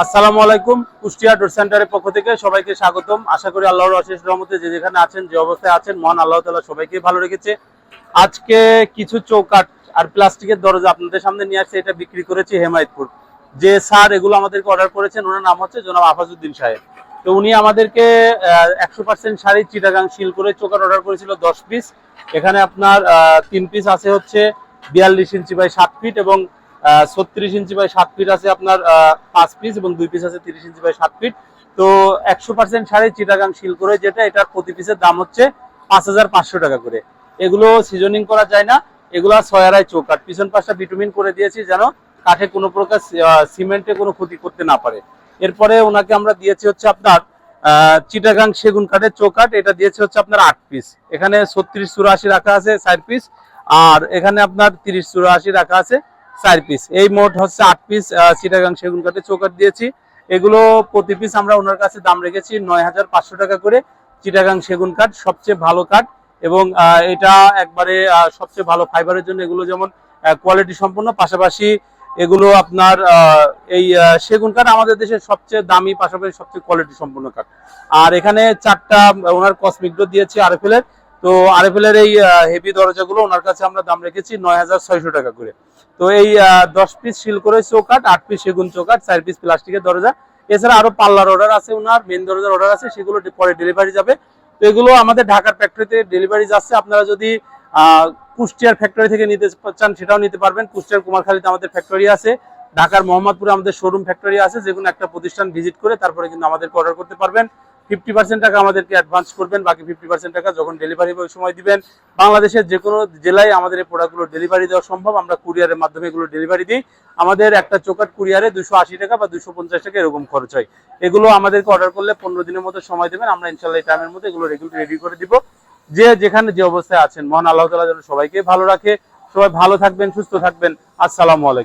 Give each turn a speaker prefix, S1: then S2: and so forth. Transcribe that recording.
S1: আসসালামু আলাইকুম, কুষ্টিয়া ডোর সেন্টারের পক্ষ থেকে সবাইকে স্বাগতম। আশা করি আল্লাহর অশেষ রহমতে যে যেখানে আছেন, যে অবস্থায় আছেন, মহান আল্লাহ তাআলা সবাইকে ভালো রেখেছে। আজকে কিছু চৌকাট আর প্লাস্টিকের দরজা আপনাদের সামনে নিয়ে আসছে, এটা বিক্রি করেছি হেমায়তপুর। যে স্যার এগুলো আমাদেরকে অর্ডার করেছেন, ওনার নাম হচ্ছে জনাব আফাজউদ্দিন সাহেব। তো উনি আমাদেরকে একশো পার্সেন্ট শাড়ি চিটাগাং শিল করে চৌকাট অর্ডার করেছিল, দশ পিস এখানে আপনার তিন পিস আছে হচ্ছে বিয়াল্লিশ ইঞ্চি বাই সাত ফিট এবং ছত্রিশ ইঞ্চি বাই সাত ফিট আছে আপনার পাঁচ পিস এবং দুই পিস আছে তিরিশ ইঞ্চি বাই সাত ফিট তো একশো পার্সেন্ট শাড়ি চিটাগাং শিল করে যেটা, এটার প্রতি পিসের দাম হচ্ছে পাঁচ হাজার পাঁচশো টাকা করে। এগুলো সিজনিং করা যায় না, এগুলো ছয় আড়াই চৌকাট পিছন পাশটা ভিটামিন করে দিয়েছি যেন কাঠে কোনো প্রকার সিমেন্টে কোনো ক্ষতি করতে না পারে। এরপরে ওনাকে আমরা দিয়েছি হচ্ছে আপনার চিটাগাং সেগুন কাঠের চৌকাট এটা দিয়েছে হচ্ছে আপনার আট পিস এখানে ছত্রিশ চুরাশি রাখা আছে চার পিস আর এখানে আপনার তিরিশ চুরাশি রাখা আছে চার পিস এই মোট হচ্ছে আট পিস চিটাগাং সেগুন কাঠের চৌকাট দিয়েছি। এগুলো প্রতি পিস আমরা ওনার কাছে দাম রেখেছি নয় হাজার পাঁচশো টাকা করে। চিটাগাং সেগুন কাঠ সবচেয়ে ভালো কাঠ এবং এটা একবারে সবচেয়ে ভালো ফাইবারের জন্য এগুলো যেমন কোয়ালিটি সম্পন্ন। পাশাপাশি এগুলো আপনার এই সেগুন কাঠ আমাদের দেশের সবচেয়ে দামি, পাশাপাশি সবচেয়ে কোয়ালিটি সম্পন্ন কাঠ। আর এখানে চারটা ওনার কসমিক দিয়েছি আরএফএল এর তো আরএফএল এর এই হেভি দরজাগুলো ওনার কাছে আমরা দাম রেখেছি নয় হাজার ছয়শো টাকা করে। তো এই দশ পিস শিল করে চৌকাঠ, আট পিস সেগুন চৌকাঠ, চার পিস প্লাস্টিকের দরজা। এছাড়া আরও পাল্লার অর্ডার আছে ওনার মেন দরজার অর্ডার আছে, সেগুলো পরে ডেলিভারি যাবে। তো এগুলো আমাদের ঢাকার ফ্যাক্টরিতে ডেলিভারি যাচ্ছে। আপনারা যদি কুষ্টিয়ার ফ্যাক্টরি থেকে নিতে চান সেটাও নিতে পারবেন। কুষ্টিয়ার কুমারখালীতে আমাদের ফ্যাক্টরি আছে। ঢাকার মোহাম্মদপুরে আমাদের শোরুম ফ্যাক্টরি আছে। যে কোনো একটা প্রতিষ্ঠান ভিজিট করে তারপরে কিন্তু আমাদেরকে অর্ডার করতে পারবেন। ফিফটি পার্সেন্ট টাকা আমাদেরকে অ্যাডভান্স করবেন, বাকি ফিফটি পার্সেন্ট টাকা যখন ডেলিভারি ওই সময় দিবেন, বাংলাদেশের যে কোনো জেলায় আমাদের এই প্রোডাক্টগুলো ডেলিভারি দেওয়া সম্ভব। আমরা কুরিয়ারের মাধ্যমে এগুলো ডেলিভারি দিই। আমাদের একটা চোকাট কুরিয়ারে দুশো আশি টাকা বা দুশো পঞ্চাশ টাকা এরকম খরচ হয়। এগুলো আমাদেরকে অর্ডার করলে পনেরো দিনের মতো সময় দেবেন। আমরা ইনশাল্লাহ এই টাইমের মধ্যে এগুলো রেগুলো রেডি করে দিব। যে যেখানে যে অবস্থায় আছেন, মহান আল্লাহ তালা যেন সবাইকে ভালো রাখে। সবাই ভালো থাকবেন, সুস্থ থাকবেন। আসসালামু আলাইকুম।